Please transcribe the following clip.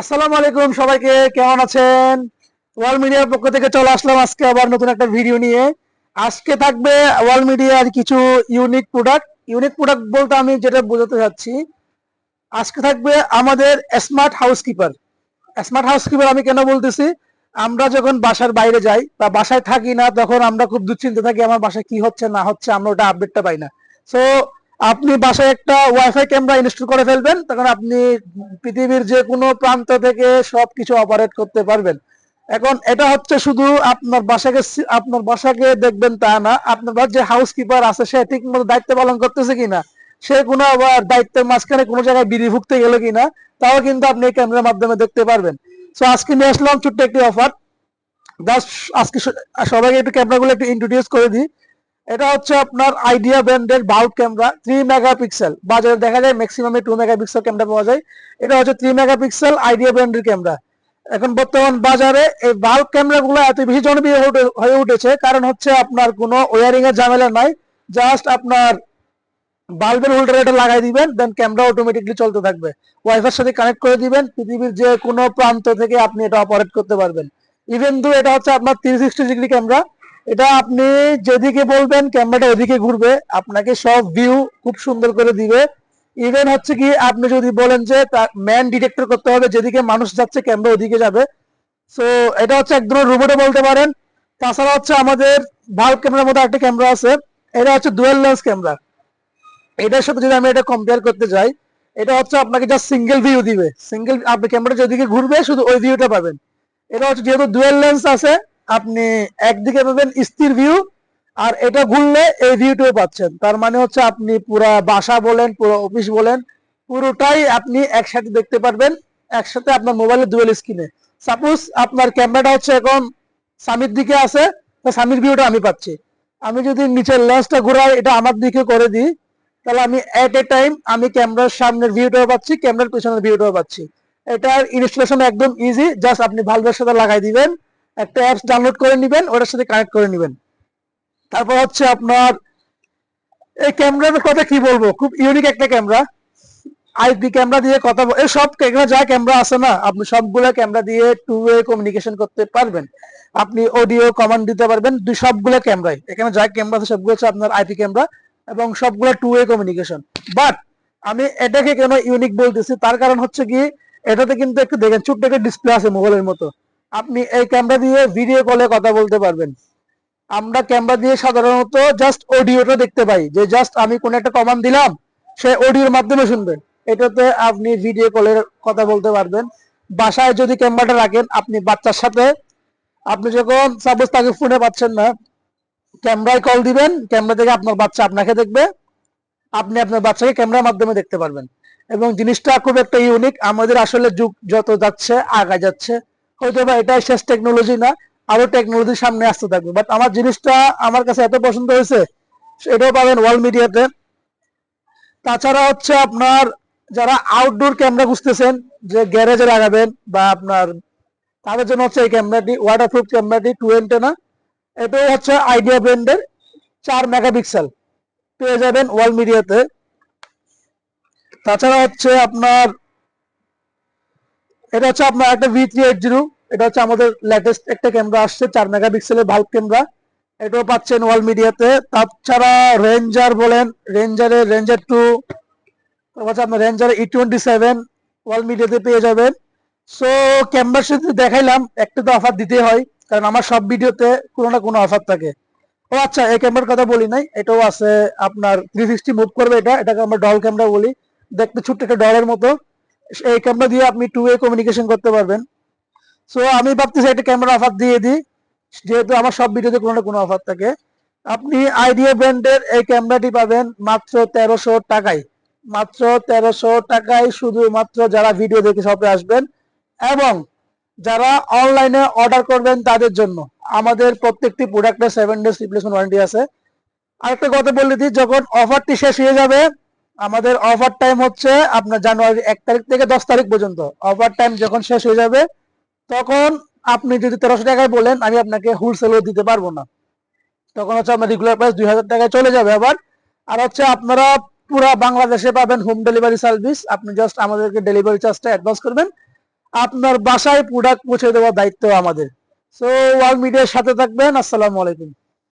আসসালামু আলাইকুম সবাইকে, কেমন আছেন? ওয়াল মিডিয়ার পক্ষ থেকে চলে আসলাম আজকে আবার নতুন একটা ভিডিও নিয়ে। আজকে থাকবে ওয়াল মিডিয়ার কিছু ইউনিক প্রোডাক্ট ইউনিক প্রোডাক্ট বলতে আমি যেটা বোঝাতে চাচ্ছি, আজকে থাকবে আমাদের স্মার্ট হাউসকিপার স্মার্ট হাউসকিপার আমি কেন বলতেছি? আমরা যখন বাসার বাইরে যাই বা বাসায় থাকি না, তখন আমরা খুব দুশ্চিন্তা থাকি, আমার বাসায় কি হচ্ছে, না হচ্ছে, আমরা ওটা আপডেটটা পাই না। সো আপনি বাসায় একটা ওয়াইফাই ক্যামেরা ইনস্টল করে ফেলবেন, তখন আপনি পৃথিবীর যে কোনো প্রান্ত থেকে সবকিছু অপারেট করতে পারবেন। এখন এটা হচ্ছে শুধু আপনার বাসাকে আপনার বাসাকে দেখবেন তা না, আপনার যে হাউস কিপার আছে, সে ঠিক মতো দায়িত্ব পালন করতেছে কিনা, সে কোনো আবার দায়িত্বের মাঝখানে কোনো জায়গায় বিড়ি ভুগতে গেল কিনা, তাও কিন্তু আপনি এই ক্যামেরার মাধ্যমে দেখতে পারবেন। সো আজকে নিয়ে আসলাম ছোট্ট একটি অফার জাস্ট আজকে সবাইকে একটু ক্যামেরাগুলো একটু ইন্ট্রোডিউস করে দিই। এটা হচ্ছে আপনার আইডিয়া ব্র্যান্ডের বাল্ব ক্যামেরা থ্রি মেগাপিক্সেল বাজারে দেখা যায় ম্যাক্সিমামে টু মেগাপিক্সেল ক্যামেরা পাওয়া যায়। এটা হচ্ছে থ্রি মেগাপিক্সেল আইডিয়া ব্র্যান্ডের ক্যামেরা এখন বর্তমান বাজারে এই বাল্ব ক্যামেরা গুলো এত বেশি জনপ্রিয় হয়ে উঠে- উঠেছে, কারণ হচ্ছে আপনার কোনো ওয়ারিং এর ঝামেলা নাই। জাস্ট আপনার বাল্বের হোল্ডার এটা লাগাই দিবেন দেন ক্যামেরা অটোমেটিকলি চলতে থাকবে। ওয়াইফাই সাথে কানেক্ট করে দিবেন, পৃথিবীর যে কোনো প্রান্ত থেকে আপনি এটা অপারেট করতে পারবেন। ইভেন দু এটা হচ্ছে আপনার থ্রি সিক্সটি ডিগ্রি ক্যামেরা এটা আপনি যেদিকে বলবেন ক্যামেরাটা ওদিকে ঘুরবে, আপনাকে সব ভিউ খুব সুন্দর করে দিবে। ইভেন হচ্ছে কি, আপনি যদি বলেন যে ম্যান ডিটেক্টর করতে হবে, যেদিকে মানুষ যাচ্ছে ক্যামেরা ওদিকে যাবে। সো এটা হচ্ছে এক ধরনের রোবটও বলতে পারেন। তাছাড়া হচ্ছে আমাদের ভাল্ব ক্যামেরার মধ্যে একটা ক্যামেরা আছে। এটা হচ্ছে ডুয়েল লেন্স ক্যামেরা এটার সাথে যদি আমি এটা কম্পেয়ার করতে যাই, এটা হচ্ছে আপনাকে জাস্ট সিঙ্গেল ভিউ দিবে। সিঙ্গেল আপনি ক্যামেরা যেদিকে ঘুরবে, শুধু ওই ভিউটা পাবেন। এটা হচ্ছে যেহেতু ডুয়েল লেন্স আছে আপনি একদিকে পাবেন স্থির ভিউ আর এটা ঘুরলে এই ভিউটাও পাচ্ছেন। তার মানে হচ্ছে আপনি পুরা বাসা বলেন, পুরো অফিস বলেন, পুরোটাই আপনি একসাথে দেখতে পারবেন, একসাথে আপনার মোবাইলের ডুয়েল স্ক্রিনে সাপোজ আপনার ক্যামেরাটা হচ্ছে এখন স্বামীর দিকে আছে, তো স্বামীর ভিউটা আমি পাচ্ছি। আমি যদি নিচের লেন্সটা ঘোরাই, এটা আমার দিকে করে দিই, তাহলে আমি এট এ টাইম আমি ক্যামেরার সামনের ভিউটাও পাচ্ছি ক্যামেরার পিছনের ভিউটাও পাচ্ছি। এটার ইনস্টলেশন একদম ইজি জাস্ট আপনি ভালভের সাথে লাগাই দিবেন একটা অ্যাপস ডাউনলোড করে নেবেন, ওটার সাথে কানেক্ট করে নেবেন। তারপর হচ্ছে আপনার, এই ক্যামেরার কথা কি বলব? খুব ইউনিক একটা ক্যামেরা আইপি ক্যামেরা দিয়ে কথা এই সব ক্যামেরা যা ক্যামেরা আছে না, আপনি সবগুলো ক্যামেরা দিয়ে টু ওয়ে কমিউনিকেশন করতে পারবেন। আপনি অডিও কমান্ড দিতে পারবেন, দুই সবগুলো ক্যামেরায় এখানে যা ক্যামেরা আছে, সবগুলো হচ্ছে আপনার আইপি ক্যামেরা এবং সবগুলো টু ওয়ে কমিউনিকেশন বাট আমি এটাকে কেন ইউনিক বলতেছি? তার কারণ হচ্ছে কি এটাতে কিন্তু একটু দেখেন, ছোট্ট একটা ডিসপ্লে আছে মোবাইলের মতো। আপনি এই ক্যামেরা দিয়ে ভিডিও কলে কথা বলতে পারবেন। আমরা ক্যামেরা দিয়ে সাধারণত জাস্ট অডিওটা দেখতে পাই, যে জাস্ট আমি কোন একটা কমান্ড দিলাম, সে অডিওর মাধ্যমে শুনবে। এটাতে আপনি ভিডিও কলের কথা বলতে পারবেন। বাসায় যদি ক্যামেরাটা রাখেন, আপনি বাচ্চার সাথে, আপনি যখন সাপোজ তাকে ফোনে পাচ্ছেন না ক্যামেরায় কল দিবেন ক্যামেরা থেকে আপনার বাচ্চা আপনাকে দেখবে। আপনি আপনার বাচ্চাকে ক্যামেরার মাধ্যমে দেখতে পারবেন। এবং জিনিসটা খুব একটা ইউনিক আমাদের আসলে যুগ যত যাচ্ছে আগা যাচ্ছে। হয়তো বা এটাই শেষ টেকনোলজি না, আরও টেকনোলজি সামনে আসতে থাকবে। বাট আমার জিনিসটা আমার কাছে এত পছন্দ হয়েছে, এটাও পাবেন ওয়াল মিডিয়াতে তাছাড়া হচ্ছে আপনার যারা আউটডোর ক্যামেরা খুঁজতেছেন, যে গ্যারেজে লাগাবেন বা আপনার তাদের জন্য হচ্ছে এই ক্যামেরাটি ওয়াটারপ্রুফ ক্যামেরাটি টু না এটাও হচ্ছে আইডিয়া ব্র্যান্ডের চার মেগাপিক্সেল পেয়ে যাবেন ওয়াল মিডিয়াতে তাছাড়া হচ্ছে আপনার এটা হচ্ছে আপনার একটা ভি থ্রি এইট জিরো এটা হচ্ছে আমাদের লেটেস্ট একটা ক্যামেরা আসছে, চার মেগাপিক্সেলের ভাল্ব ক্যামেরা এটাও পাচ্ছেন ওয়াল মিডিয়াতে তাছাড়া রেঞ্জার বলেন রেঞ্জারের রেঞ্জার টু হচ্ছে আপনার Ranger E twenty seven wall মিডিয়াতে পেয়ে যাবেন। সো ক্যামেরার সাথে দেখাইলাম, একটা তো অফার দিতে হয়, কারণ আমার সব ভিডিওতে কোনো না কোনো অফার থাকে। ও আচ্ছা এই ক্যামেরার কথা বলি নাই, এটাও আছে আপনার থ্রি সিক্সটি মুভ করবে এটা, এটাকে আমরা ডল ক্যামেরা বলি। দেখতে ছোট্ট একটা ডলের মতো। এই ক্যামেরা দিয়ে আপনি টু ওয়ে কমিউনিকেশন করতে পারবেন। সো আমি ভাবতেছি একটা ক্যামেরা অফার দিয়ে দিই, যেহেতু আমার সব ভিডিওতে কোনো না কোনো অফার থাকে। আপনি আইডিয়া ব্র্যান্ডের এই ক্যামেরাটি পাবেন মাত্র তেরোশো টাকায়। মাত্র তেরোশো টাকায় শুধুমাত্র যারা ভিডিও দেখে শপে আসবেন এবং যারা অনলাইনে অর্ডার করবেন তাদের জন্য। আমাদের প্রত্যেকটি প্রোডাক্টে সেভেন ডেজ রিপ্লেসমেন্ট ওয়ারেন্টি আছে। আরেকটা কথা বলে দিই, যখন অফারটি শেষ হয়ে যাবে আমাদের অফার টাইম হচ্ছে আপনার জানুয়ারি এক তারিখ থেকে দশ তারিখ পর্যন্ত। অফার টাইম যখন শেষ হয়ে যাবে, তখন আপনি যদি তেরোশো টাকায় বলেন, আমি আপনাকে হোলসেলও দিতে পারব না। তখন হচ্ছে আপনার রেগুলার প্রাইস দুই হাজার টাকায় চলে যাবে আবার। আর হচ্ছে আপনারা পুরা বাংলাদেশে পাবেন হোম ডেলিভারি সার্ভিস আপনি জাস্ট আমাদেরকে ডেলিভারি চার্জটা অ্যাডভান্স করবেন। আপনার বাসায় প্রোডাক্ট পৌঁছে দেওয়ার দায়িত্ব আমাদের। সো ওয়ার্ল্ড মিডিয়ার সাথে থাকবেন। আসসালামু আলাইকুম।